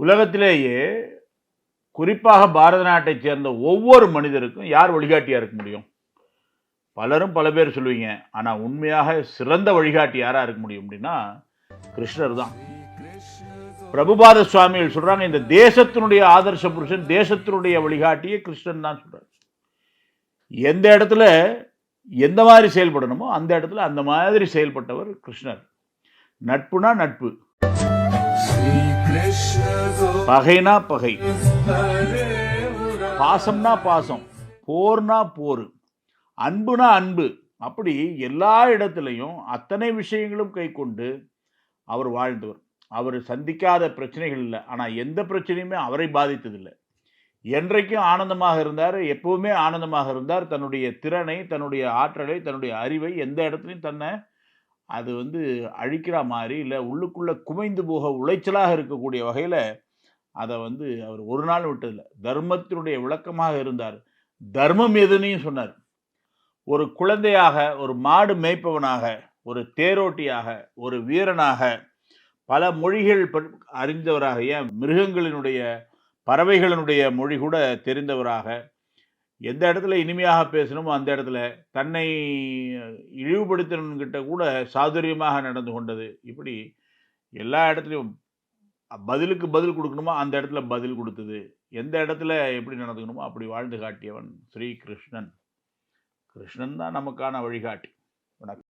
உலகத்திலேயே குறிப்பாக பாரத நாட்டைச் சேர்ந்த ஒவ்வொரு மனிதருக்கும் யார் வழிகாட்டியாக இருக்க முடியும்? பலரும் பல பேர் சொல்லுவீங்க ஆனால் உண்மையாக சிறந்த வழிகாட்டி யாராக இருக்க முடியும் அப்படின்னா கிருஷ்ணர் தான். பிரபுபாத சுவாமிகள் சொல்கிறாங்க இந்த தேசத்தினுடைய ஆதர்ச புருஷன் தேசத்தினுடைய வழிகாட்டியே கிருஷ்ணன் தான் சொல்கிறார் எந்த இடத்துல எந்த மாதிரி செயல்படணுமோ அந்த இடத்துல அந்த மாதிரி செயல்பட்டவர் கிருஷ்ணர். நட்புனா நட்பு. பகைனா பகை. பாசம்னா பாசம் போர்னா போர் அன்புனா அன்பு. அப்படி எல்லா இடத்துலையும் அத்தனை விஷயங்களும் கை கொண்டு அவர் வாழ்ந்தவர். அவர் சந்திக்காத பிரச்சனைகள் இல்லை. ஆனால் எந்த பிரச்சனையுமே அவரை பாதித்ததில்லை. என்றைக்கும் ஆனந்தமாக இருந்தார் எப்பவுமே ஆனந்தமாக இருந்தார். தன்னுடைய திறனை தன்னுடைய ஆற்றலை தன்னுடைய அறிவை எந்த இடத்துலையும் தன்னை அது வந்து அழிக்கிற மாதிரி இல்லை உள்ளுக்குள்ளே குமைந்து போக உளைச்சலாக இருக்கக்கூடிய வகையில் அதை வந்து அவர் ஒரு நாள் விட்டதில்லை. தர்மத்தினுடைய விளக்கமாக இருந்தார். தர்மம் எதுன்னு சொன்னார். ஒரு குழந்தையாக ஒரு மாடு மேய்ப்பவனாக ஒரு தேரோட்டியாக ஒரு வீரனாக பல மொழிகள் அறிந்தவராக ஏன் மிருகங்களினுடைய பறவைகளினுடைய மொழி கூட தெரிந்தவராக எந்த இடத்துல இனிமையாக பேசணுமோ அந்த இடத்துல தன்னை இழிவுபடுத்தினவன்கிட்ட கூட சாதுரியமாக நடந்து கொண்டது. இப்படி எல்லா இடத்துலையும் பதிலுக்கு பதில் கொடுக்கணுமோ அந்த இடத்துல பதில் கொடுத்தது. எந்த இடத்துல எப்படி நடந்துக்கணுமோ அப்படி வாழ்ந்து காட்டியவன் ஸ்ரீ கிருஷ்ணன். கிருஷ்ணன் தான் நமக்கான வழிகாட்டி. வணக்கம்.